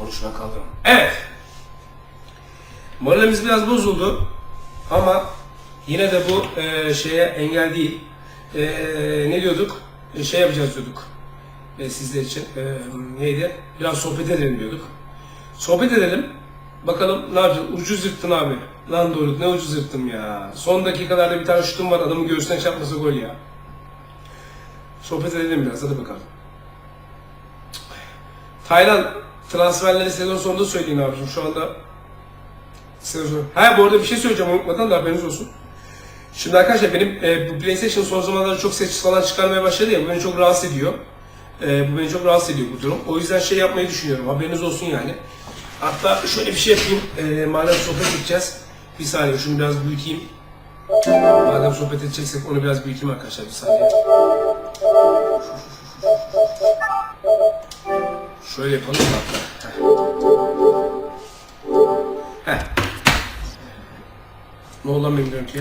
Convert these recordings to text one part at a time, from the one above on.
konuşma kaldım. Evet. Moralimiz biraz bozuldu. Ama yine de bu e, şeye engel değil. E, ne diyorduk? E, şey yapacağız diyorduk. E, sizler için. E, neydi? Biraz sohbet edelim diyorduk. Sohbet edelim. Bakalım ne yapacağız? Ucuz yırttın abi. Lan Doruk ne ucuz yırttım ya. Son dakikalarda bir tane şutum var adamın göğsüne çarpması gol ya. Sohbet edelim biraz hadi bakalım. Taylan transferleri sezon sonunda söyleyin abicim şu anda sezon. Ha bu arada bir şey söyleyeceğim unutmadan da haberiniz olsun. Şimdi arkadaşlar benim e, bu PlayStation son zamanlarda çok ses falan çıkarmaya başladı ya bu beni çok rahatsız ediyor. E, bu beni çok rahatsız ediyor bu durum. O yüzden şey yapmayı düşünüyorum haberiniz olsun yani. Hatta şöyle bir şey yapayım. E, madem sohbet edeceğiz. Bir saniye şunu biraz büyüteyim. Madem sohbet edeceksek onu biraz büyüteyim arkadaşlar bir saniye. Şöyle yapalım da Lan bilmiyorum ki.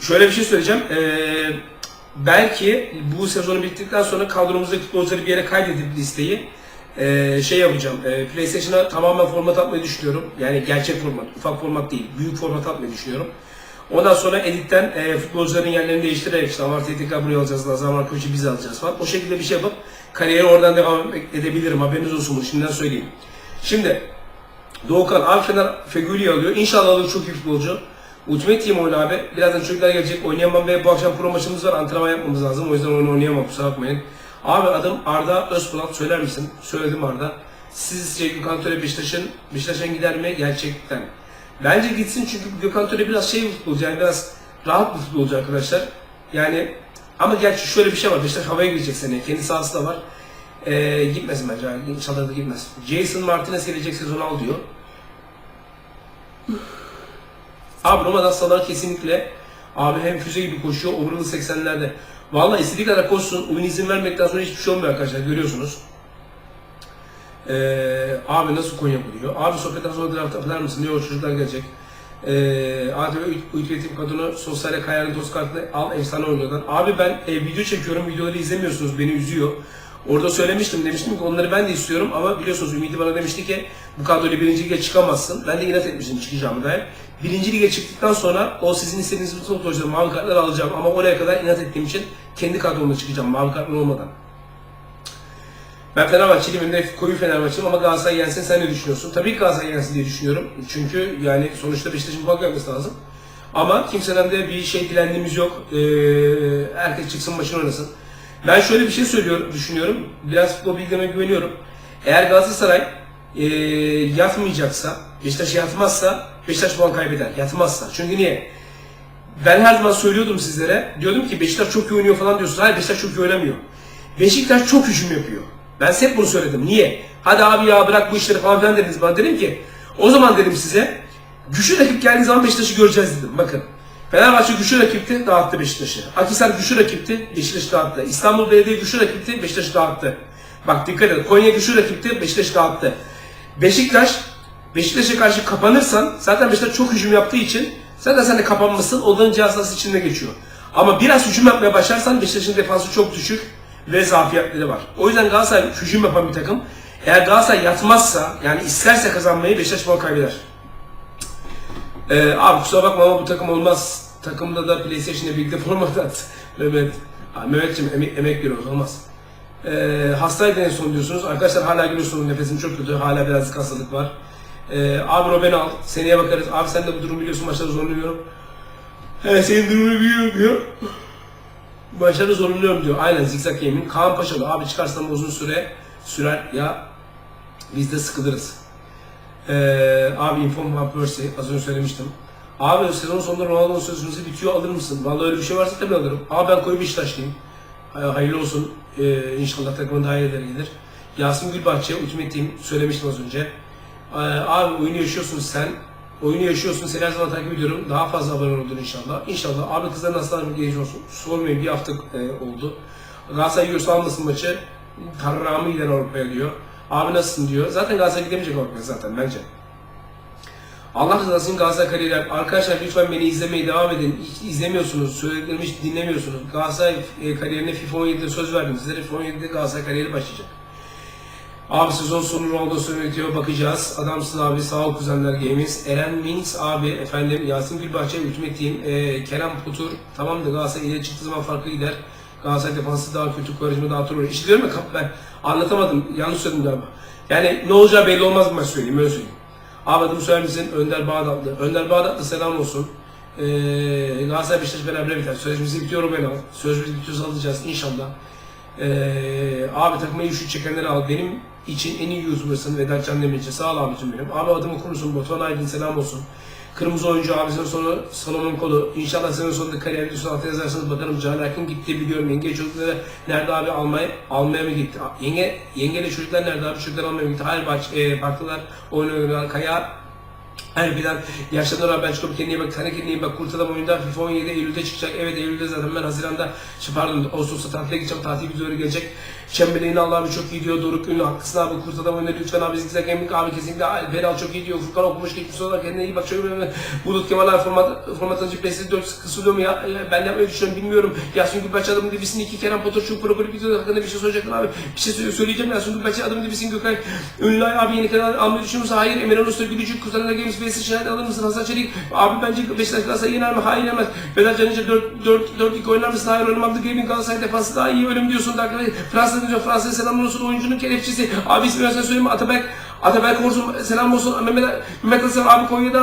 Şöyle bir şey söyleyeceğim. Ee, belki bu sezonu bittikten sonra kadromuzdaki futbolcuları bir yere kaydedip listeyi ee, şey yapacağım. Ee, PlayStation'a tamamen format atmayı düşünüyorum. Yani gerçek format, ufak format değil, büyük format atmayı düşünüyorum. Ondan sonra editten e, futbolcuların yerlerini değiştirerek işte Amartya tekrar buraya alacağız, Lazar Markoviç'i biz alacağız falan. O şekilde bir şey yapıp kariyeri oradan devam edebilirim. Haberiniz olsun bunu şimdiden söyleyeyim. Şimdi Doğukan abi Fener Fegüli'yi alıyor. İnşallah alır çok iyi futbolcu. Ultimate Team oyunu abi. Birazdan çocuklar gelecek. Oynayamam ve bu akşam pro maçımız var. Antrenman yapmamız lazım. O yüzden oyunu oynayamam. Kusura bakmayın. Abi adım Arda Özpolat. Söyler misin? Söyledim Arda. Sizce Gökhan Töre Beşiktaş'ın Beşiktaş'ın gider mi? Gerçekten. Bence gitsin çünkü Gökhan Töre biraz şey bir futbolcu. Yani biraz rahat bir futbolcu arkadaşlar. Yani ama gerçi şöyle bir şey var. Beşiktaş havaya girecek seneye. Kendi sahası da var. Ee, gitmesin bence. İnşallah da gitmez. Jason Martinez gelecek sezon al diyor. Abi Roma'dan Salah kesinlikle abi hem füze gibi koşuyor, omurulu 80'lerde. Vallahi istediği kadar koşsun, oyun izin vermekten sonra hiçbir şey olmuyor arkadaşlar, görüyorsunuz. Ee, abi nasıl Konya buluyor? Abi sohbetten sonra draft yapar mısın? Diyor çocuklar gelecek. Ee, abi ücretim kadını sosyal kayarın toz kartını al efsane oynuyorlar. Abi ben e, video çekiyorum, videoları izlemiyorsunuz, beni üzüyor. Orada söylemiştim, demiştim ki onları ben de istiyorum ama biliyorsunuz Ümidi bana demişti ki bu kadroyla birinci lige çıkamazsın. Ben de inat etmiştim çıkacağımı dair. Birinci lige çıktıktan sonra o sizin istediğiniz bütün futbolcuları mavi kartlar alacağım ama oraya kadar inat ettiğim için kendi kadromla çıkacağım mavi kartlar olmadan. Ben Fenerbahçeliyim hem de koyu Fenerbahçeliyim ama Galatasaray yensin sen ne düşünüyorsun? Tabii ki Galatasaray yensin diye düşünüyorum. Çünkü yani sonuçta Beşiktaş'ın puan yapması lazım. Ama kimseden de bir şey dilendiğimiz yok. Ee, herkes çıksın başına oynasın. Ben şöyle bir şey söylüyorum, düşünüyorum. Biraz futbol bilgime güveniyorum. Eğer Galatasaray e, yatmayacaksa, Beşiktaş yatmazsa Beşiktaş puan kaybeder. Yatmazsa. Çünkü niye? Ben her zaman söylüyordum sizlere. Diyordum ki Beşiktaş çok iyi oynuyor falan diyorsunuz. Hayır Beşiktaş çok iyi oynamıyor. Beşiktaş çok hücum yapıyor. Ben hep bunu söyledim. Niye? Hadi abi ya bırak bu işleri falan filan dediniz bana. Dedim ki o zaman dedim size güçlü rakip geldiği zaman Beşiktaş'ı göreceğiz dedim. Bakın. Fenerbahçe güçlü rakipti, dağıttı Beşiktaş'ı. Akhisar güçlü rakipti, Beşiktaş'ı dağıttı. İstanbul Belediye güçlü rakipti, Beşiktaş'ı dağıttı. Bak dikkat edin. Konya güçlü rakipti, Beşiktaş'ı dağıttı. Beşiktaş, Beşiktaş'a karşı kapanırsan, zaten Beşiktaş çok hücum yaptığı için zaten sen de kapanmışsın, onların cihazası içinde geçiyor. Ama biraz hücum yapmaya başlarsan Beşiktaş'ın defansı çok düşük ve zafiyetleri var. O yüzden Galatasaray hücum yapan bir takım. Eğer Galatasaray yatmazsa, yani isterse kazanmayı Beşiktaş puan kaybeder. Ee, abi kusura bakma ama bu takım olmaz. Takımda da PlayStation'la birlikte format at. Mehmet. Mehmetciğim emek, emek veriyoruz olmaz. Ee, hastaydı en son diyorsunuz. Arkadaşlar hala gülüyorsunuz nefesim çok kötü. Hala birazcık hastalık var. Ee, abi Robben'i al. Seneye bakarız. Abi sen de bu durumu biliyorsun. Maçları zorluyorum. He senin durumunu biliyorum diyor. Maçları zorluyorum diyor. Aynen Zigzag Game'in. Kaan Paşalı. Abi çıkarsam uzun süre sürer ya biz de sıkılırız. Ee, abi Inform Van Persie az önce söylemiştim. Abi sezon sonunda Ronaldo'nun sözünüzü bitiyor alır mısın? Vallahi öyle bir şey varsa tabii alırım. Abi ben koyu Beşiktaşlıyım. Hay- Hayırlı olsun. Ee, inşallah takımın daha iyileri gelir. Yasin Gülbahçe, Ultimate Team söylemiştim az önce. Ee, abi oyunu yaşıyorsun sen. Oyunu yaşıyorsun. Seni her zaman takip ediyorum. Daha fazla abone olur inşallah. İnşallah. Abi kızların aslanım geçmiş olsun. Sormayın bir hafta e, oldu. Galatasaray yiyorsa almasın maçı. Tarrağımı gider Avrupa'ya diyor. Abi nasılsın diyor. Zaten Galatasaray gidemeyecek Avrupa'ya zaten bence. Allah rızası için Galatasaray kariyeri. Arkadaşlar lütfen beni izlemeye devam edin. Hiç izlemiyorsunuz, söylediklerimi hiç dinlemiyorsunuz. Galatasaray e, kariyerine FIFA 17'de söz verdim sizlere. FIFA 17'de Galatasaray kariyeri başlayacak. Abi sezon sonu Ronaldo yönetiyor bakacağız. Adamsın abi sağ ol kuzenler game'iz. Eren Minks abi efendim Yasin Gülbahçe Ultimate Team. Ee, Kerem Putur tamam da Galatasaray ileri çıktığı zaman farklı gider. Galatasaray defansı daha kötü, Kovarejma daha turur. İşte diyorum ya ben anlatamadım. Yanlış söyledim galiba. Yani ne olacağı belli olmaz bu maç söyleyeyim öyle söyleyeyim. Söyler misin? Önder Bağdatlı. Önder Bağdatlı selam olsun. Ee, Galatasaray Beşiktaş beraber biter. Sözleşmesi bitiyor benim. Sözleşmesi bitiyorsa alacağız inşallah. Ee, abi takıma iyi şut çekenleri al. Benim için en iyi YouTuber'sın Vedat Can Demirci. Sağ ol abicim benim. Abi adımı kurusun. Batuhan Aydın selam olsun. Kırmızı oyuncu abisinin sonu Salomon Kolu. İnşallah senin sonunda kariyer videosu altına yazarsınız bakarım. Can Erkin gitti biliyorum. Yenge çocukları nerede abi almaya, almaya mı gitti? Yenge, yengeyle çocuklar nerede abi? Çocuklar almaya mı gitti? Hayır bak e, baktılar. Oynuyorlar. Kaya Harbiden yaşlanır ben çıkıp kendine bak, sana kendine bak, kurt adam oyunda FIFA 17 Eylül'de çıkacak. Evet Eylül'de zaten ben Haziran'da, pardon Ağustos'ta tatile gideceğim, tatil videoları gelecek. Çemberleyin Allah abi çok iyi diyor, Doruk Ünlü haklısın abi, kurt adam oyunda lütfen abi zikzak emlik abi kesinlikle Beral çok iyi diyor, Furkan okumuş geçmiş olarak kendine iyi bak, böyle Bulut Kemal abi format, formatacı PES'i 4 kısılıyor mu ya? Ben yapmayı düşünüyorum bilmiyorum. Yasin Gülbaşçı adamın dibisini iki Kerem Potoçuk Propoli video hakkında bir şey soracaktın abi. Bir şey söyle- söyleyeceğim Yasin Gülbaşçı adamın dibisini Gökay Ünlü abi yeni kanal almayı düşünüyor musun? Hayır Emre Usta Gülücük Kuzenler Games VS Şahit alır mısın? Hasan Çelik abi bence Beşiktaş Galatasaray yener mi? Hayır yenemez. Vedat Canıcı 4 4 4 2 oynar mısın? Hayır oynamam. Gaming Galatasaray defansı daha iyi ölüm diyorsun. da arkadaşlar. Diyor. Fransa'ya selam olsun. Oyuncunun kelepçesi. Abi ismini versen söyleyeyim? Atabek Atabek olsun selam olsun. Mehmet Mehmet Hasan abi Konya'da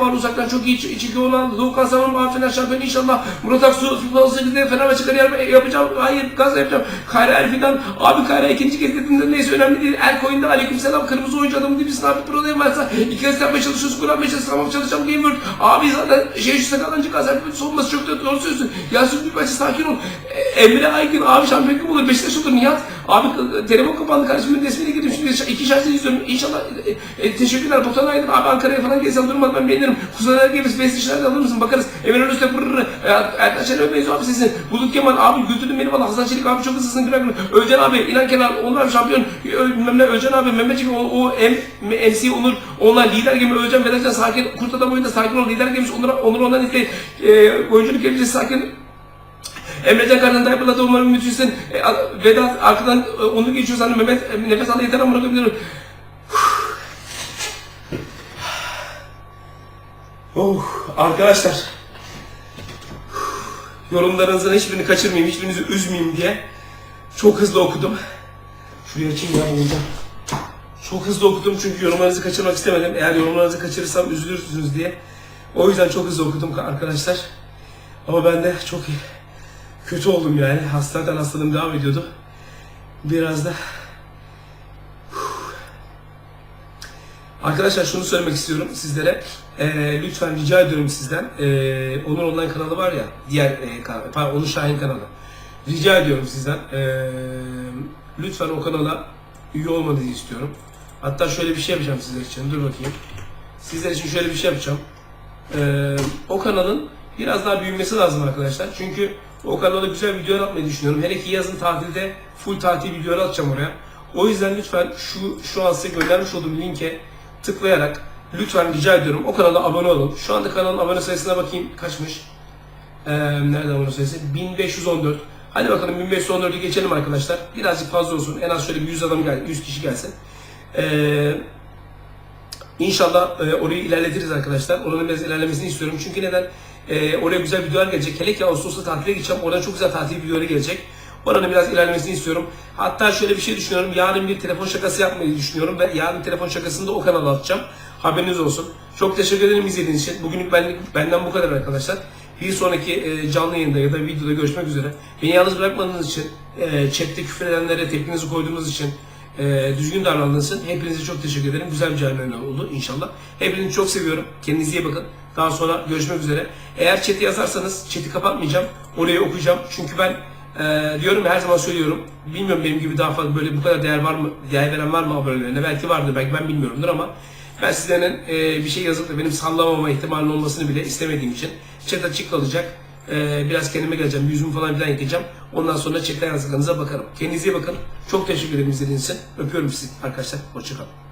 var uzaktan çok iyi içi olan Doğukan Saman abi Fener şampiyonu inşallah. Murat Aksu 18'de Fenerbahçe kariyer yapacağım. Hayır gaz yapacağım. Kayra Elfi'den abi Kayra ikinci kez getirdiğinde neyse önemli değil. El koyunda aleyküm selam. Kırmızı oyuncu adamı değilsin abi. Pro'dayım varsa iki kez yapmaya çalışıyorsun. Kur'an beşe tamam çalışacağım. Game World. Abi zaten şey şu sakalancı Gaziantep savunması çok da doğru söylüyorsun. Yasin Gülbaşçı sakin ol. E, Emre Aygın abi şampiyon kim olur? Beşiktaş olur. Nihat abi telefon kapandı kardeşimin resmini girdim şimdi iki şarjı izliyorum. İnşallah e, e, teşekkürler. Botan Aydın abi Ankara'ya falan gelsem durmaz ben beğenirim. Kuzener geliriz. Beşiktaş'tan alır mısın? Bakarız. Emre Öztürk pırrrr. Ertan Şener benziyor abi sesin. Bulut Kemal abi götürdün beni valla. Hasan Çelik abi çok hızlısın. Güler güler. Özcan abi inan Kenan onlar şampiyon. Ö, bilmem ne Özcan abi Mehmetciğim o, o M, MC Onur onlar lider gibi Özcan Vedatcan sakin. Kurt adam oyunda sakin ol. Lider gelmiş Onur, Onur ondan izleyin. E, oyunculuk gelişi sakin. Emrecan Karnı'nda yapıladı umarım müthişsin. E, Vedat arkadan e, onu geçiyorsan Mehmet e, nefes al yeter ama bırakabilirim. Oh, arkadaşlar. Yorumlarınızın hiçbirini kaçırmayayım, hiçbirinizi üzmeyeyim diye çok hızlı okudum. Şuraya açayım ya olacak. Çok hızlı okudum çünkü yorumlarınızı kaçırmak istemedim. Eğer yorumlarınızı kaçırırsam üzülürsünüz diye. O yüzden çok hızlı okudum arkadaşlar. Ama ben de çok iyi. Kötü oldum yani. Hastadan hastalığım devam ediyordu. Biraz da Arkadaşlar şunu söylemek istiyorum sizlere. Ee, lütfen rica ediyorum sizden. Ee, Onur Online kanalı var ya, diğer e, kanal, pardon Onur Şahin kanalı. Rica ediyorum sizden. Ee, lütfen o kanala üye olmanızı istiyorum. Hatta şöyle bir şey yapacağım sizler için. Dur bakayım. Sizler için şöyle bir şey yapacağım. Ee, o kanalın biraz daha büyümesi lazım arkadaşlar. Çünkü o kanala güzel videolar atmayı düşünüyorum. Hele ki yazın tatilde full tatil videoları atacağım oraya. O yüzden lütfen şu şu an size göndermiş olduğum linke tıklayarak lütfen rica ediyorum o kanala abone olun. Şu anda kanalın abone sayısına bakayım kaçmış. Ee, nerede abone sayısı? 1514. Hadi bakalım 1514'ü geçelim arkadaşlar. Birazcık fazla olsun. En az şöyle bir 100 adam gel, 100 kişi gelsin. Ee, İnşallah e, orayı ilerletiriz arkadaşlar. Oranın biraz ilerlemesini istiyorum. Çünkü neden? E, oraya güzel videolar gelecek. Hele ki Ağustos'ta tatile gideceğim. Oradan çok güzel tatil videoları gelecek. Oranın biraz ilerlemesini istiyorum. Hatta şöyle bir şey düşünüyorum. Yarın bir telefon şakası yapmayı düşünüyorum ve yarın telefon şakasını da o kanala atacağım. Haberiniz olsun. Çok teşekkür ederim izlediğiniz için. Bugünlük ben, benden bu kadar arkadaşlar. Bir sonraki e, canlı yayında ya da videoda görüşmek üzere. Beni yalnız bırakmadığınız için, e, chatte küfür edenlere tepkinizi koyduğunuz için, e, düzgün davrandığınız için hepinize çok teşekkür ederim. Güzel bir canlı oldu inşallah. Hepinizi çok seviyorum. Kendinize iyi bakın. Daha sonra görüşmek üzere. Eğer chat'i yazarsanız chat'i kapatmayacağım. Orayı okuyacağım. Çünkü ben e, diyorum her zaman söylüyorum. Bilmiyorum benim gibi daha fazla böyle bu kadar değer var mı, değer veren var mı abonelerine? Belki vardır, belki ben bilmiyorumdur ama ben sizlerin e, bir şey yazıp da benim sallamama ihtimalinin olmasını bile istemediğim için chat açık kalacak. E, biraz kendime geleceğim, yüzümü falan filan yıkayacağım. Ondan sonra chatten yazdıklarınıza bakarım. Kendinize iyi bakın. Çok teşekkür ederim izlediğiniz için. Öpüyorum sizi arkadaşlar. Hoşçakalın.